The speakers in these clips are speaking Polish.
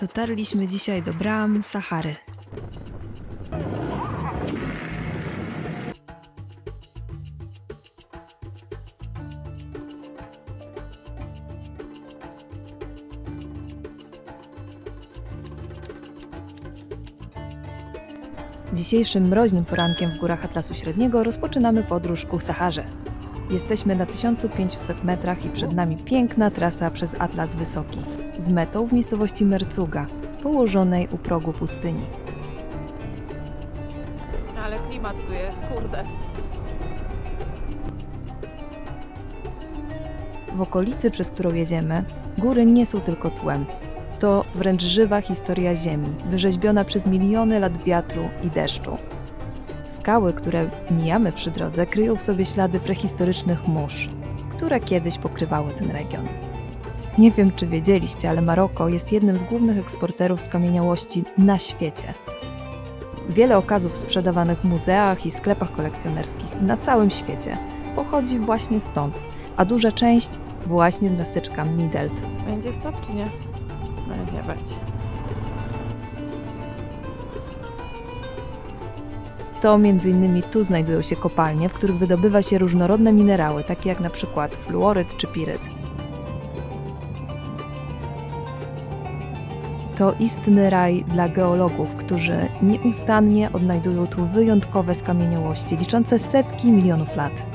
Dotarliśmy dzisiaj do bram Sahary. Dzisiejszym mroźnym porankiem w górach Atlasu Średniego rozpoczynamy podróż ku Saharze. Jesteśmy na 1500 metrach i przed nami piękna trasa przez Atlas Wysoki, z metą w miejscowości Mercuga, położonej u progu pustyni. Ale klimat tu jest, kurde. W okolicy, przez którą jedziemy, góry nie są tylko tłem. To wręcz żywa historia Ziemi, wyrzeźbiona przez miliony lat wiatru i deszczu. Skały, które mijamy przy drodze, kryją w sobie ślady prehistorycznych mórz, które kiedyś pokrywały ten region. Nie wiem, czy wiedzieliście, ale Maroko jest jednym z głównych eksporterów skamieniałości na świecie. Wiele okazów sprzedawanych w muzeach i sklepach kolekcjonerskich na całym świecie pochodzi właśnie stąd, a duża część właśnie z miasteczka Midelt. Będzie stop czy nie? No nie będzie. To m.in. tu znajdują się kopalnie, w których wydobywa się różnorodne minerały, takie jak na przykład fluoryt czy piryt. To istny raj dla geologów, którzy nieustannie odnajdują tu wyjątkowe skamieniałości, liczące setki milionów lat.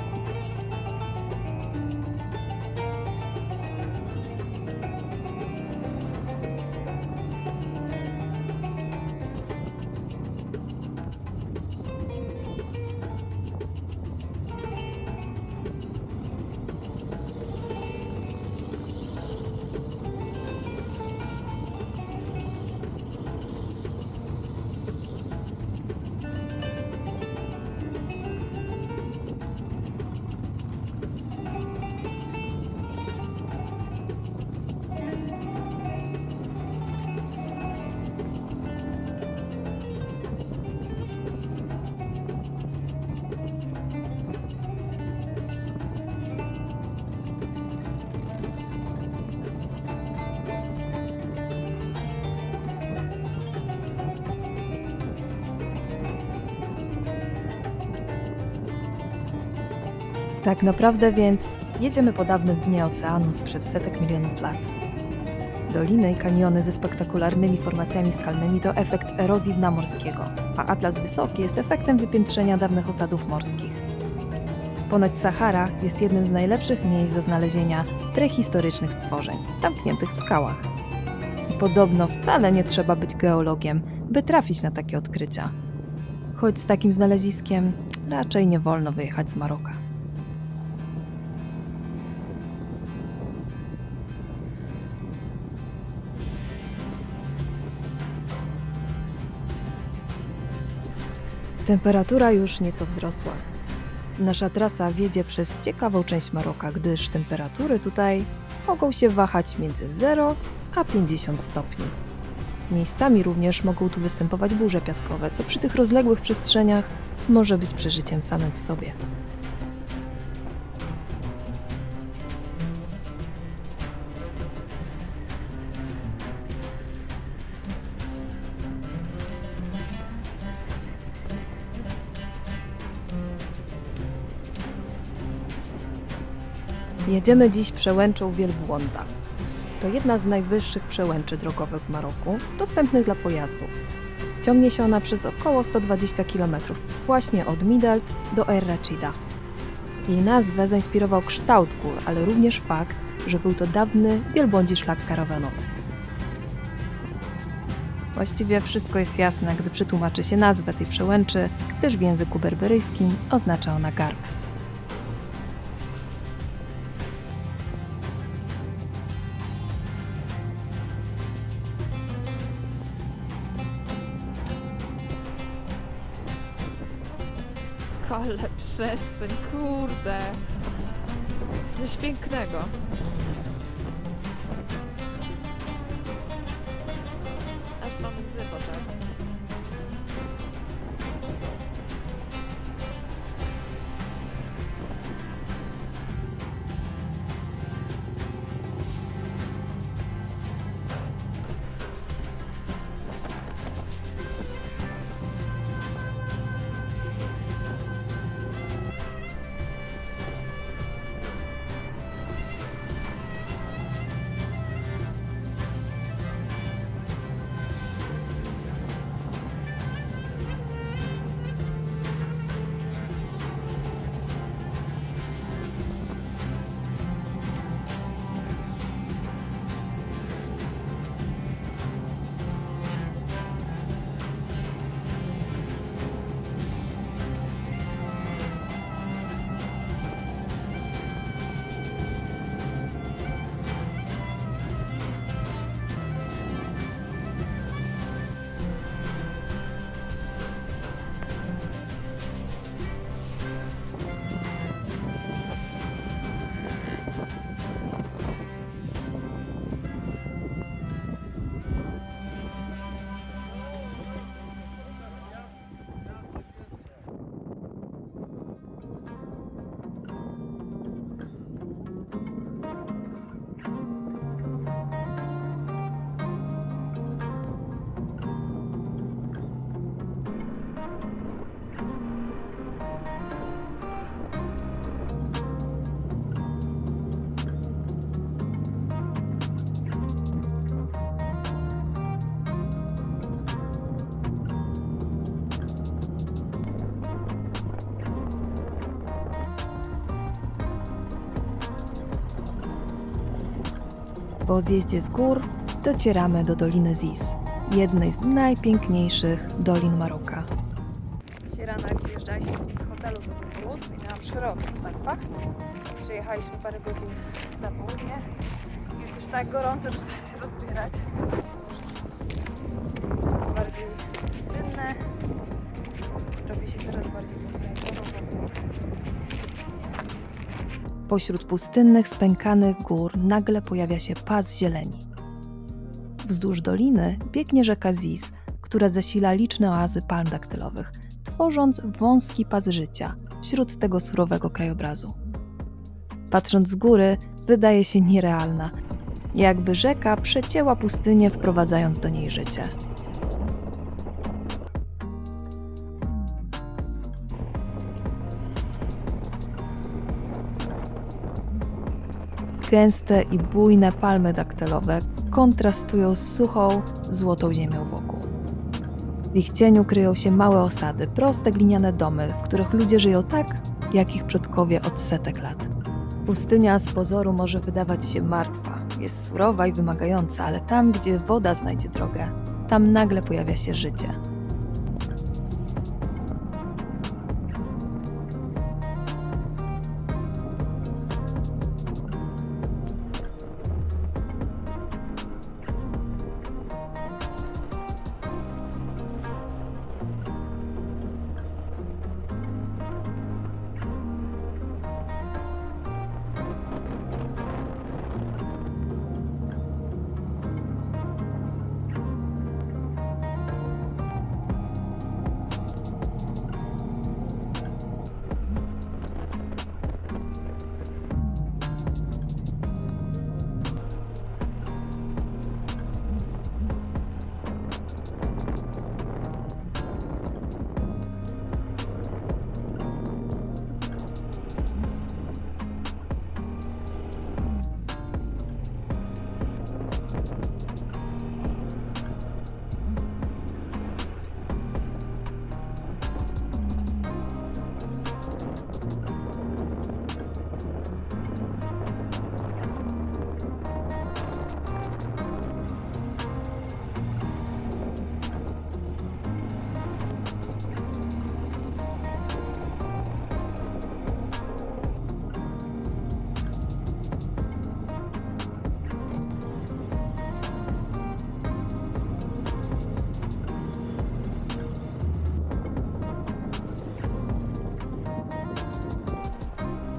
Tak naprawdę więc jedziemy po dawnym dnie oceanu sprzed setek milionów lat. Doliny i kaniony ze spektakularnymi formacjami skalnymi to efekt erozji dna morskiego, a Atlas Wysoki jest efektem wypiętrzenia dawnych osadów morskich. Ponoć Sahara jest jednym z najlepszych miejsc do znalezienia prehistorycznych stworzeń, zamkniętych w skałach. I podobno wcale nie trzeba być geologiem, by trafić na takie odkrycia. Choć z takim znaleziskiem raczej nie wolno wyjechać z Maroka. Temperatura już nieco wzrosła. Nasza trasa wiedzie przez ciekawą część Maroka, gdyż temperatury tutaj mogą się wahać między 0 a 50 stopni. Miejscami również mogą tu występować burze piaskowe, co przy tych rozległych przestrzeniach może być przeżyciem samym w sobie. Jedziemy dziś przełęczą Wielbłąda. To jedna z najwyższych przełęczy drogowych w Maroku, dostępnych dla pojazdów. Ciągnie się ona przez około 120 km, właśnie od Midelt do El Rachida. Jej nazwę zainspirował kształt gór, ale również fakt, że był to dawny wielbłądzi szlak karawanowy. Właściwie wszystko jest jasne, gdy przetłumaczy się nazwę tej przełęczy, gdyż w języku berberyjskim oznacza ona garb. Ale przestrzeń, kurde. Coś pięknego. Po zjeździe z gór docieramy do Doliny Ziz, jednej z najpiękniejszych dolin Maroka. Dzisiaj rano, jak wyjeżdżaliśmy z hotelu do Bus i miałam szeroko w zakupach, przejechaliśmy parę godzin na południe. Jest już tak gorąco, że trzeba się rozbierać. Pośród pustynnych, spękanych gór nagle pojawia się pas zieleni. Wzdłuż doliny biegnie rzeka Ziz, która zasila liczne oazy palm daktylowych, tworząc wąski pas życia wśród tego surowego krajobrazu. Patrząc z góry, wydaje się nierealna, jakby rzeka przecięła pustynię, wprowadzając do niej życie. Gęste i bujne palmy daktylowe kontrastują z suchą, złotą ziemią wokół. W ich cieniu kryją się małe osady, proste gliniane domy, w których ludzie żyją tak, jak ich przodkowie od setek lat. Pustynia z pozoru może wydawać się martwa, jest surowa i wymagająca, ale tam, gdzie woda znajdzie drogę, tam nagle pojawia się życie.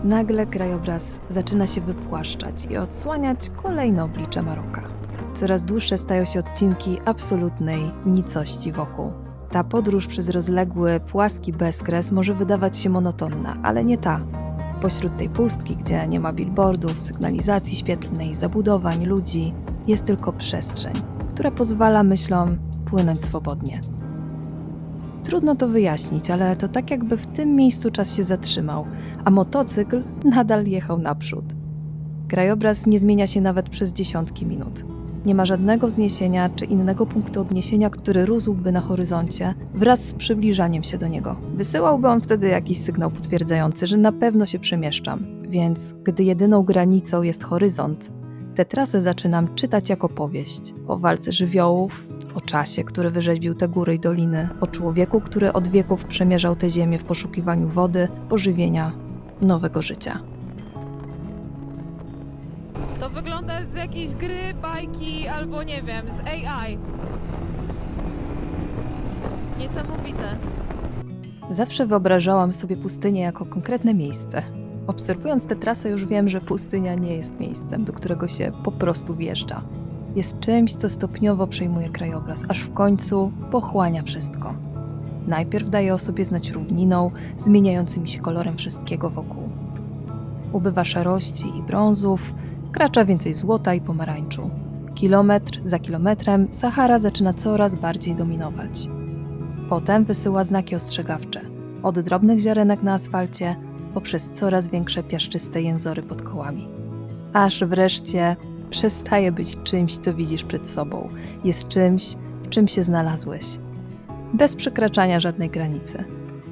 Nagle krajobraz zaczyna się wypłaszczać i odsłaniać kolejne oblicze Maroka. Coraz dłuższe stają się odcinki absolutnej nicości wokół. Ta podróż przez rozległy, płaski bezkres może wydawać się monotonna, ale nie ta. Pośród tej pustki, gdzie nie ma billboardów, sygnalizacji świetlnej, zabudowań, ludzi, jest tylko przestrzeń, która pozwala myślom płynąć swobodnie. Trudno to wyjaśnić, ale to tak jakby w tym miejscu czas się zatrzymał, a motocykl nadal jechał naprzód. Krajobraz nie zmienia się nawet przez dziesiątki minut. Nie ma żadnego wzniesienia czy innego punktu odniesienia, który rósłby na horyzoncie wraz z przybliżaniem się do niego. Wysyłałby on wtedy jakiś sygnał potwierdzający, że na pewno się przemieszczam. Więc gdy jedyną granicą jest horyzont, tę trasę zaczynam czytać jako powieść o walce żywiołów, o czasie, który wyrzeźbił te góry i doliny, o człowieku, który od wieków przemierzał tę ziemię w poszukiwaniu wody, pożywienia, nowego życia. To wygląda z jakiejś gry, bajki albo nie wiem, z AI. Niesamowite. Zawsze wyobrażałam sobie pustynię jako konkretne miejsce. Obserwując tę trasę, już wiem, że pustynia nie jest miejscem, do którego się po prostu wjeżdża. Jest czymś, co stopniowo przejmuje krajobraz, aż w końcu pochłania wszystko. Najpierw daje o sobie znać równiną, zmieniającymi się kolorem wszystkiego wokół. Ubywa szarości i brązów, wkracza więcej złota i pomarańczu. Kilometr za kilometrem Sahara zaczyna coraz bardziej dominować. Potem wysyła znaki ostrzegawcze, od drobnych ziarenek na asfalcie, poprzez coraz większe piaszczyste jęzory pod kołami. Aż wreszcie przestaje być czymś, co widzisz przed sobą, jest czymś, w czym się znalazłeś. Bez przekraczania żadnej granicy.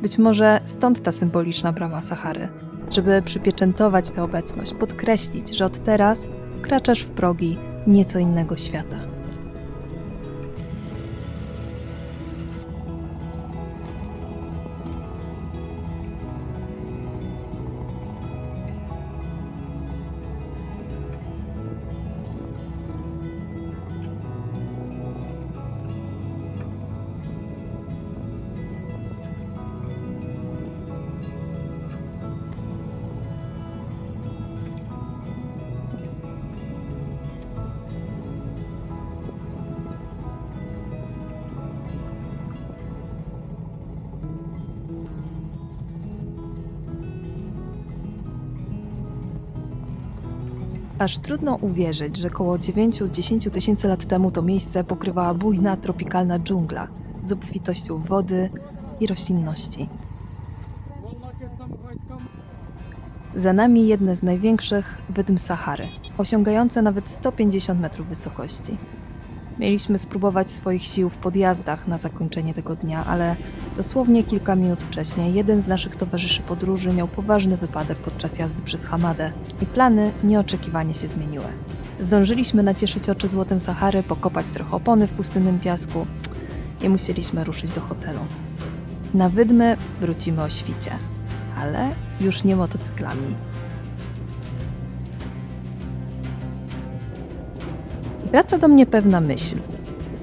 Być może stąd ta symboliczna brama Sahary, żeby przypieczętować tę obecność, podkreślić, że od teraz wkraczasz w progi nieco innego świata. Aż trudno uwierzyć, że około 9-10 tysięcy lat temu to miejsce pokrywała bujna tropikalna dżungla z obfitością wody i roślinności. Za nami jedne z największych wydm Sahary, osiągające nawet 150 metrów wysokości. Mieliśmy spróbować swoich sił w podjazdach na zakończenie tego dnia, ale dosłownie kilka minut wcześniej jeden z naszych towarzyszy podróży miał poważny wypadek podczas jazdy przez Hamadę i plany nieoczekiwanie się zmieniły. Zdążyliśmy nacieszyć oczy złotem Sahary, pokopać trochę opony w pustynnym piasku i musieliśmy ruszyć do hotelu. Na wydmy wrócimy o świcie, ale już nie motocyklami. Wraca do mnie pewna myśl.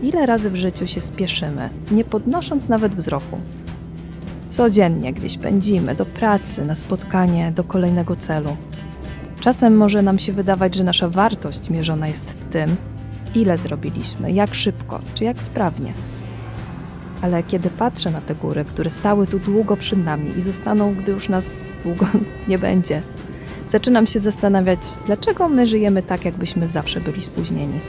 Ile razy w życiu się spieszymy, nie podnosząc nawet wzroku? Codziennie gdzieś pędzimy do pracy, na spotkanie, do kolejnego celu. Czasem może nam się wydawać, że nasza wartość mierzona jest w tym, ile zrobiliśmy, jak szybko czy jak sprawnie. Ale kiedy patrzę na te góry, które stały tu długo przed nami i zostaną, gdy już nas długo nie będzie, zaczynam się zastanawiać, dlaczego my żyjemy tak, jakbyśmy zawsze byli spóźnieni.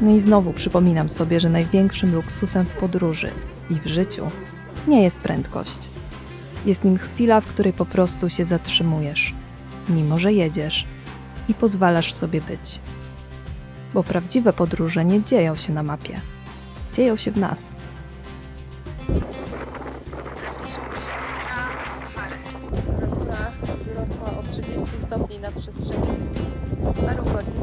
No i znowu przypominam sobie, że największym luksusem w podróży i w życiu nie jest prędkość. Jest nim chwila, w której po prostu się zatrzymujesz, mimo że jedziesz i pozwalasz sobie być. Bo prawdziwe podróże nie dzieją się na mapie, dzieją się w nas. Dzisiaj 30 stopni na przestrzeni paru godzin,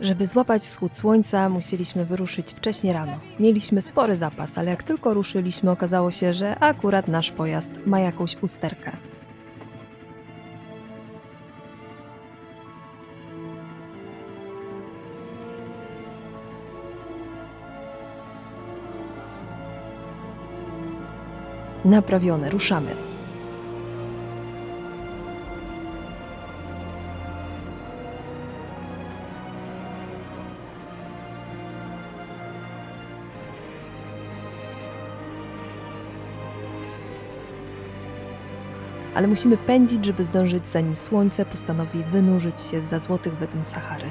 Żeby złapać wschód słońca, musieliśmy wyruszyć wcześnie rano. Mieliśmy spory zapas, ale jak tylko ruszyliśmy, okazało się, że akurat nasz pojazd ma jakąś usterkę. Naprawione, ruszamy. Ale musimy pędzić, żeby zdążyć, zanim słońce postanowi wynurzyć się za złotych wydm Sahary.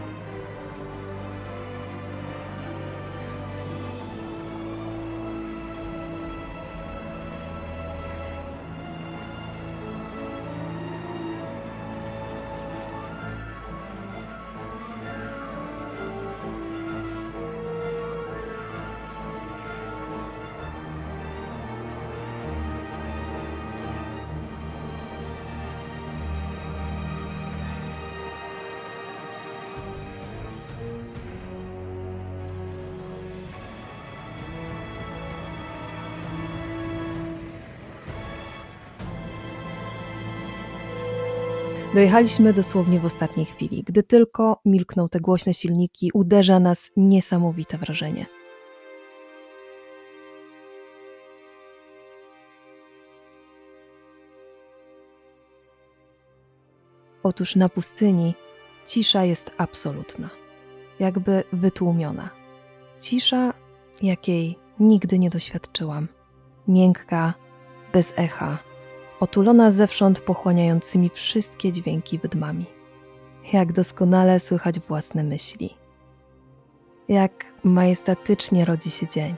Dojechaliśmy dosłownie w ostatniej chwili. Gdy tylko milkną te głośne silniki, uderza nas niesamowite wrażenie. Otóż na pustyni cisza jest absolutna, jakby wytłumiona. Cisza, jakiej nigdy nie doświadczyłam. Miękka, bez echa, otulona zewsząd pochłaniającymi wszystkie dźwięki wydmami. Jak doskonale słychać własne myśli. Jak majestatycznie rodzi się dzień.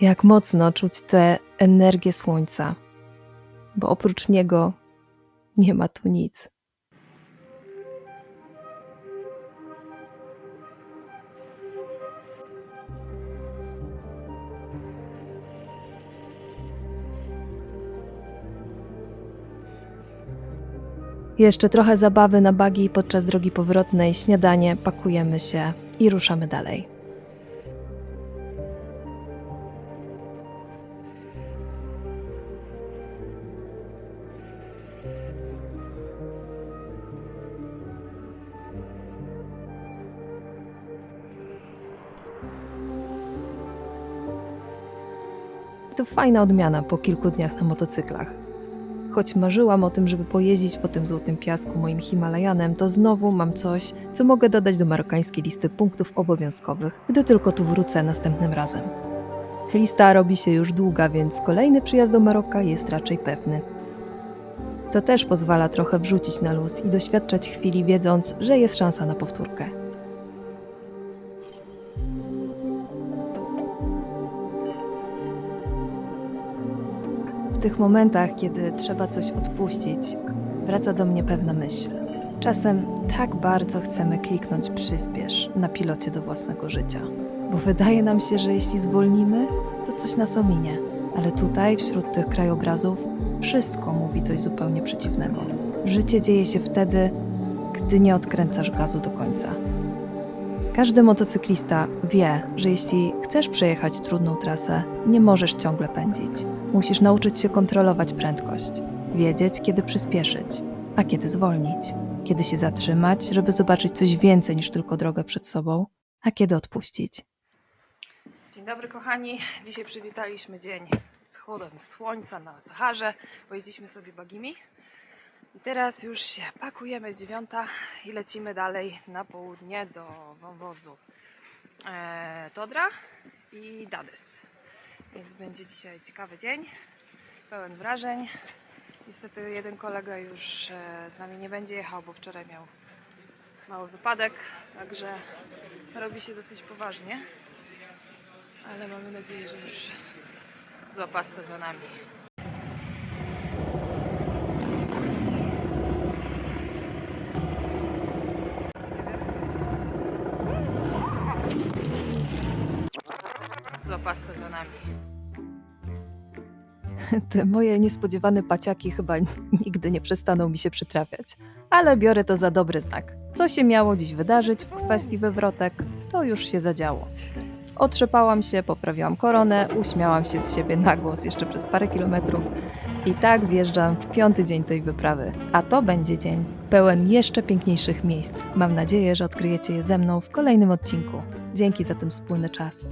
Jak mocno czuć tę energię słońca, bo oprócz niego nie ma tu nic. Jeszcze trochę zabawy na bagi podczas drogi powrotnej, śniadanie, pakujemy się i ruszamy dalej. To fajna odmiana po kilku dniach na motocyklach. Choć marzyłam o tym, żeby pojeździć po tym złotym piasku moim Himalajanem, to znowu mam coś, co mogę dodać do marokańskiej listy punktów obowiązkowych, gdy tylko tu wrócę następnym razem. Lista robi się już długa, więc kolejny przyjazd do Maroka jest raczej pewny. To też pozwala trochę wrzucić na luz i doświadczać chwili, wiedząc, że jest szansa na powtórkę. W tych momentach, kiedy trzeba coś odpuścić, wraca do mnie pewna myśl. Czasem tak bardzo chcemy kliknąć przyspiesz na pilocie do własnego życia, bo wydaje nam się, że jeśli zwolnimy, to coś nas ominie. Ale tutaj, wśród tych krajobrazów, wszystko mówi coś zupełnie przeciwnego. Życie dzieje się wtedy, gdy nie odkręcasz gazu do końca. Każdy motocyklista wie, że jeśli chcesz przejechać trudną trasę, nie możesz ciągle pędzić. Musisz nauczyć się kontrolować prędkość, wiedzieć, kiedy przyspieszyć, a kiedy zwolnić, kiedy się zatrzymać, żeby zobaczyć coś więcej niż tylko drogę przed sobą, a kiedy odpuścić. Dzień dobry kochani. Dzisiaj przywitaliśmy dzień wschodem słońca na Saharze. Pojeździliśmy sobie bagimi. I teraz już się pakujemy z dziewiąta i lecimy dalej na południe do wąwozu e, Todra i Dades. Więc będzie dzisiaj ciekawy dzień, pełen wrażeń. Niestety jeden kolega już e, z nami nie będzie jechał, bo wczoraj miał mały wypadek, także robi się dosyć poważnie ale mamy nadzieję, że już zła pasta za nami. Zła pasta za nami. Te moje niespodziewane paciaki chyba nigdy nie przestaną mi się przytrafiać. Ale biorę to za dobry znak. Co się miało dziś wydarzyć w kwestii wywrotek, to już się zadziało. Otrzepałam się, poprawiłam koronę, uśmiałam się z siebie na głos jeszcze przez parę kilometrów i tak wjeżdżam w piąty dzień tej wyprawy. A to będzie dzień pełen jeszcze piękniejszych miejsc. Mam nadzieję, że odkryjecie je ze mną w kolejnym odcinku. Dzięki za ten wspólny czas.